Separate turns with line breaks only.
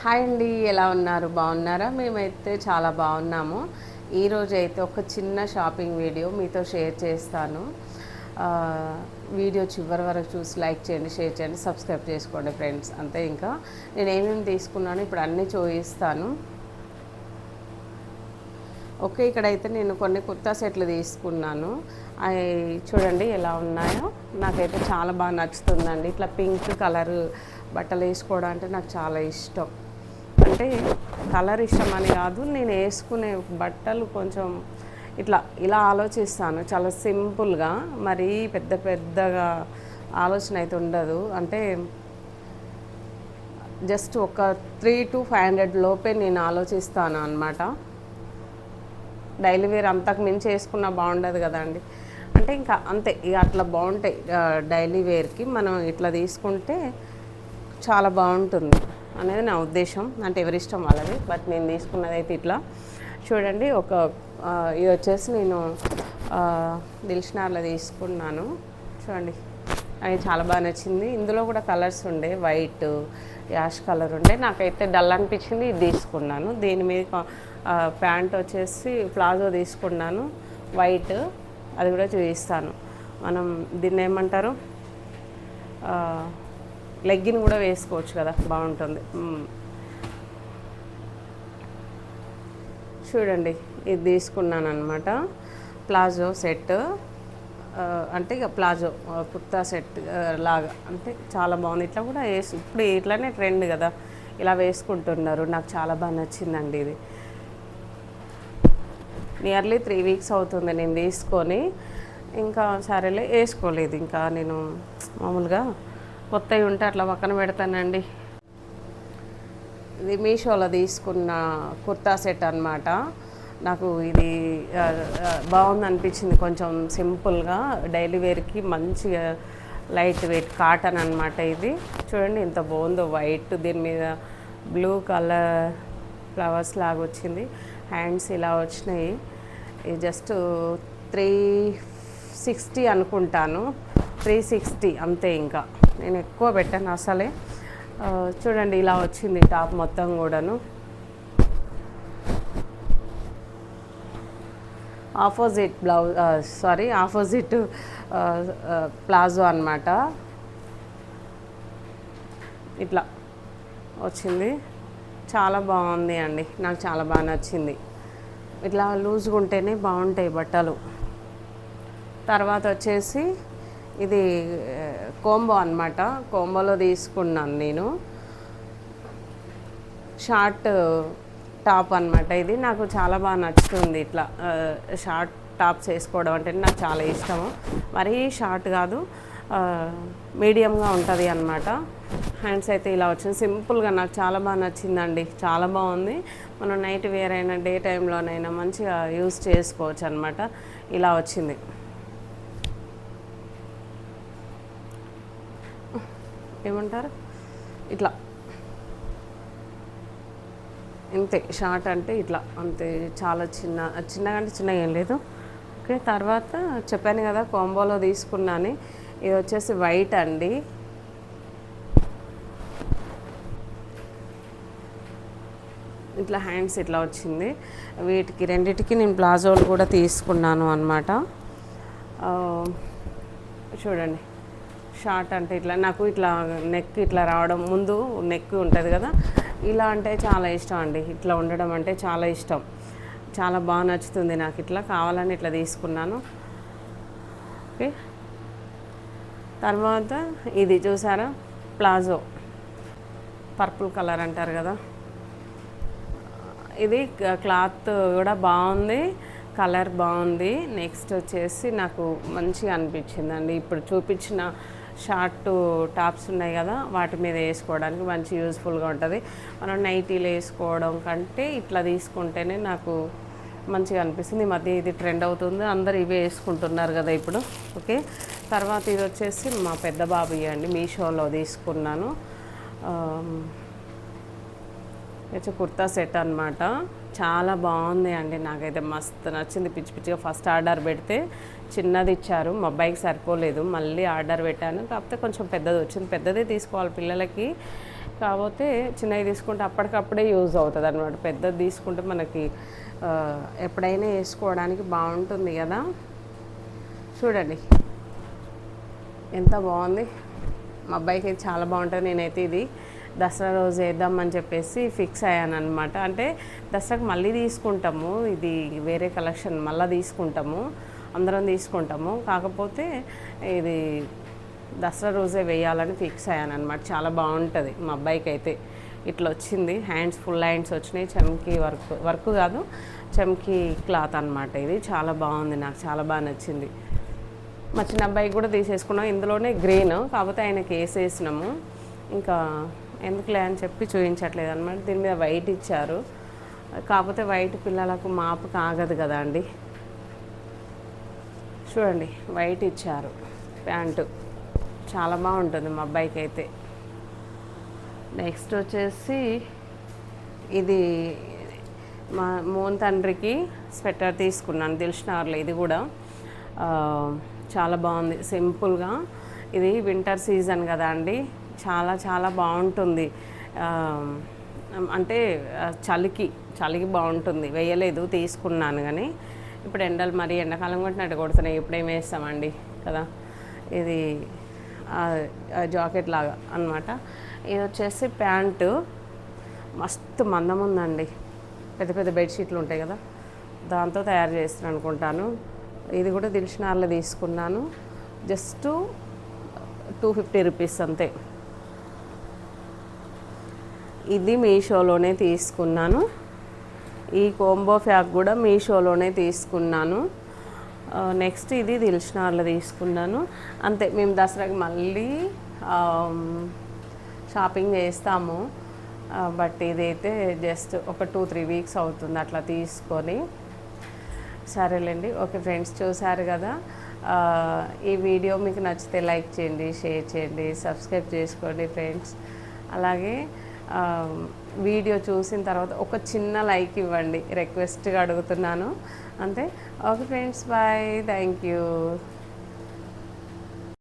Hi అండి ఎలా ఉన్నారు? బాగున్నారా? మేమైతే చాలా బాగున్నాము. ఈరోజు అయితే ఒక చిన్న షాపింగ్ వీడియో మీతో షేర్ చేస్తాను. వీడియో చివరి వరకు చూసి లైక్ చేయండి షేర్ చేయండి సబ్స్క్రైబ్ చేసుకోండి ఫ్రెండ్స్. అంతే ఇంకా. నేను ఏమేమి తీసుకున్నాను ఇప్పుడు అన్నీ చూపిస్తాను. ఓకే ఇక్కడైతే నేను కొన్ని కుర్తా సెట్లు తీసుకున్నాను. అవి చూడండి ఎలా ఉన్నాయో. నాకైతే చాలా బాగా నచ్చుతుందండి. ఇట్లా పింక్ కలర్ బట్టలు వేసుకోవడం అంటే నాకు చాలా ఇష్టం. అంటే కలర్ ఇష్టం అని కాదు నేను వేసుకునే బట్టలు కొంచెం ఇట్లా ఇలా ఆలోచిస్తాను. చాలా సింపుల్గా మరీ పెద్ద పెద్దగా ఆలోచన అయితే ఉండదు. అంటే జస్ట్ ఒక త్రీ టు ఫైవ్ హండ్రెడ్ లోపే నేను ఆలోచిస్తాను అనమాట డైలీ వేర్ అంతకు మించి వేసుకున్నా బాగుండదు కదండి అంటే ఇంకా అంతే ఇక అట్లా బాగుంటాయి డైలీ వేర్కి మనం ఇట్లా తీసుకుంటే చాలా బాగుంటుంది. అనేది నా ఉద్దేశం. అంటే ఎవరిష్టం వాళ్ళది. బట్ నేను తీసుకున్నది అయితే ఇట్లా. చూడండి ఒక ఇది వచ్చేసి నేను దిల్షనార్లో తీసుకున్నాను. చూడండి అది చాలా బాగా నచ్చింది. ఇందులో కూడా కలర్స్ ఉండే. వైట్ యాష్ కలర్ ఉండే. నాకైతే డల్ అనిపించింది ఇది తీసుకున్నాను. దీని మీద ప్యాంట్ వచ్చేసి ప్లాజో తీసుకున్నాను. వైట్ అది కూడా చూపిస్తాను. మనం దీన్ని ఏమంటారు? లెగ్గిన్ కూడా వేసుకోవచ్చు కదా బాగుంటుంది. చూడండి ఇది తీసుకున్నాను అనమాట ప్లాజో సెట్. అంటే ఇక ప్లాజో కుర్తా సెట్ లాగా. అంటే చాలా బాగుంది. ఇట్లా కూడా వేసి ఇప్పుడు ఇట్లానే ట్రెండ్ కదా ఇలా వేసుకుంటున్నారు. నాకు చాలా బాగా నచ్చిందండి ఇది. నియర్లీ త్రీ వీక్స్ అవుతుంది నేను తీసుకొని. ఇంకా సరేలే వేసుకోలేదు. ఇంకా నేను మామూలుగా కొత్తవి ఉంటే అట్లా పక్కన పెడతానండి. ఇది మీషోలో తీసుకున్న కుర్తా సెట్ అనమాట నాకు ఇది బాగుంది అనిపించింది కొంచెం సింపుల్గా. డైలీ వేర్కి మంచిగా లైట్ వెయిట్ కాటన్ అన్నమాట ఇది. చూడండి ఎంత బాగుందో వైట్ దీని మీద బ్లూ కలర్ ఫ్లవర్స్ లాగా వచ్చింది. హ్యాండ్స్ ఇలా వచ్చినాయి. ఇది జస్ట్ త్రీ సిక్స్టీ అనుకుంటాను. త్రీ సిక్స్టీ అంతే ఇంకా. నేను ఎక్కువ పెట్టాను అసలే. చూడండి ఇలా వచ్చింది టాప్ మొత్తం కూడాను. Opposite blouse sorry opposite palazzo అనమాట ఇట్లా వచ్చింది. చాలా బాగుంది అండి. నాకు చాలా బాగా నచ్చింది. ఇట్లా లూజ్గా ఉంటేనే బాగుంటాయి బట్టలు. తర్వాత వచ్చేసి ఇది కోంబో అనమాట కోంబోలో తీసుకున్నాను నేను. షార్ట్ టాప్ అన్నమాట ఇది. నాకు చాలా బాగా నచ్చుతుంది ఇట్లా షార్ట్ టాప్స్ వేసుకోవడం అంటే నాకు చాలా ఇష్టము. మరీ షార్ట్ కాదు మీడియంగా ఉంటుంది అన్నమాట. హ్యాండ్స్ అయితే ఇలా వచ్చింది సింపుల్గా నాకు చాలా బాగా నచ్చిందండి. చాలా బాగుంది. మనం నైట్ వేర్ అయినా డే టైంలోనైనా మంచిగా యూస్ చేసుకోవచ్చు అనమాట ఇలా వచ్చింది. ఏమంటారు? ఇట్లా. ఇంతే షార్ట్ అంటే ఇట్లా. అంతే చాలా చిన్న చిన్నగా అంటే చిన్నగా ఏం లేదు. ఓకే తర్వాత చెప్పాను కదా కాంబోలో తీసుకున్నాను. ఇది వచ్చేసి వైట్ అండి. ఇట్లా హ్యాండ్స్ ఇట్లా వచ్చింది. వీటికి రెండిటికి నేను ప్లాజోలు కూడా తీసుకున్నాను అనమాట చూడండి. షార్ట్ అంటే ఇట్లా నాకు ఇట్లా నెక్ ఇట్లా రావడం ముందు నెక్ ఉంటుంది కదా ఇలా అంటే చాలా ఇష్టం అండి. ఇట్లా ఉండడం అంటే చాలా ఇష్టం. చాలా బాగా నచ్చుతుంది నాకు ఇట్లా కావాలని ఇట్లా తీసుకున్నాను. ఓకే. తర్వాత ఇది చూసారా? ప్లాజో. పర్పుల్ కలర్ అంటారు కదా. ఇది క్లాత్ కూడా బాగుంది కలర్ బాగుంది. నెక్స్ట్ వచ్చేసి నాకు మంచిగా అనిపించింది అండి ఇప్పుడు చూపించిన షార్ట్ టాప్స్ ఉన్నాయి కదా వాటి మీద వేసుకోవడానికి మంచి యూస్ఫుల్గా ఉంటుంది. మనం నైటీలు వేసుకోవడం కంటే ఇట్లా తీసుకుంటేనే నాకు మంచిగా అనిపిస్తుంది. ఈ మధ్య ఇది ట్రెండ్ అవుతుంది. అందరు ఇవే వేసుకుంటున్నారు కదా ఇప్పుడు. ఓకే? తర్వాత ఇది వచ్చేసి మా పెద్ద బాబు అండి మీషోలో తీసుకున్నాను. కుర్తా సెట్ అనమాట చాలా బాగుంది అండి. నాకైతే మస్తు నచ్చింది. పిచ్చి పిచ్చిగా ఫస్ట్ ఆర్డర్ పెడితే చిన్నది ఇచ్చారు. మా అబ్బాయికి సరిపోలేదు. మళ్ళీ ఆర్డర్ పెట్టాను. కాకపోతే కొంచెం పెద్దది వచ్చింది. పెద్దదే తీసుకోవాలి పిల్లలకి. కాకపోతే చిన్నవి తీసుకుంటే అప్పటికప్పుడే యూజ్ అవుతుంది అనమాట పెద్దది తీసుకుంటే మనకి ఎప్పుడైనా వేసుకోవడానికి బాగుంటుంది కదా. చూడండి. ఎంత బాగుంది. మా అబ్బాయికి అయితే చాలా బాగుంటుంది. నేనైతే ఇది దసరా రోజు వేద్దామని చెప్పేసి ఫిక్స్ అయ్యాను అనమాట అంటే దసరాకి మళ్ళీ తీసుకుంటాము. ఇది వేరే కలెక్షన్ మళ్ళీ తీసుకుంటాము. అందరం తీసుకుంటాము. కాకపోతే ఇది దసరా రోజే వేయాలని ఫిక్స్ అయ్యాను అనమాట చాలా బాగుంటుంది మా అబ్బాయికి అయితే ఇట్లా వచ్చింది. హ్యాండ్స్ ఫుల్ హ్యాండ్స్ వచ్చినాయి. చమ్కీ వర్క్ వర్క్ కాదు చమ్కీ క్లాత్ అనమాట ఇది. చాలా బాగుంది నాకు. చాలా బాగా నచ్చింది. మా చిన్న అబ్బాయికి కూడా తీసేసుకున్నాం. ఇందులోనే గ్రీన్. కాకపోతే ఆయనకి వేసేసినాము. ఇంకా ఎందుకులే అని చెప్పి చూపించట్లేదు అనమాట దీని మీద వైట్ ఇచ్చారు. కాకపోతే వైట్ పిల్లలకు మాపు కాగదు కదా అండి. చూడండి వైట్ ఇచ్చారు. ప్యాంటు. చాలా బాగుంటుంది మా అబ్బాయికి అయితే. నెక్స్ట్ వచ్చేసి ఇది మా మోన్ తండ్రికి స్వెటర్ తీసుకున్నాను. దిల్షనగర్లో ఇది కూడా. చాలా బాగుంది. సింపుల్గా. ఇది వింటర్ సీజన్ కదా అండి. చాలా చాలా బాగుంటుంది. అంటే చలికి చలికి బాగుంటుంది. వేయలేదు తీసుకున్నాను కానీ ఇప్పుడు ఎండలు మరి ఎండాకాలం కొట్టినట్టు కొడుతున్నాయి ఇప్పుడేం వేస్తామండి? కదా? ఇది ఆ జాకెట్ లాగా అన్నమాట. ఇది వచ్చేసి ప్యాంటు. మస్తు మందం ఉందండి. పెద్ద పెద్ద బెడ్షీట్లు ఉంటాయి కదా? దాంతో తయారు చేస్తాను అనుకుంటాను. ఇది కూడా దిల్షనార్లో తీసుకున్నాను. జస్ట్ టూ ఫిఫ్టీ రూపీస్ అంతే. ఇది మీషోలోనే తీసుకున్నాను. ఈ కోంబో ఫ్యాక్ కూడా మీషోలోనే తీసుకున్నాను. నెక్స్ట్ ఇది దిల్షనార్లో తీసుకున్నాను. అంతే మేము దసరాకి మళ్ళీ షాపింగ్ చేస్తాము. బట్ ఇదైతే జస్ట్ ఒక టూ త్రీ వీక్స్ అవుతుంది అట్లా తీసుకొని. సరేలేండి ఓకే ఫ్రెండ్స్ చూశారు కదా. ఈ వీడియో మీకు నచ్చితే లైక్ చేయండి షేర్ చేయండి సబ్స్క్రైబ్ చేసుకోండి ఫ్రెండ్స్. అలాగే వీడియో చూసిన తర్వాత ఒక చిన్న లైక్ ఇవ్వండి. రిక్వెస్ట్గా అడుగుతున్నాను. అంతే. Okay friends bye thank you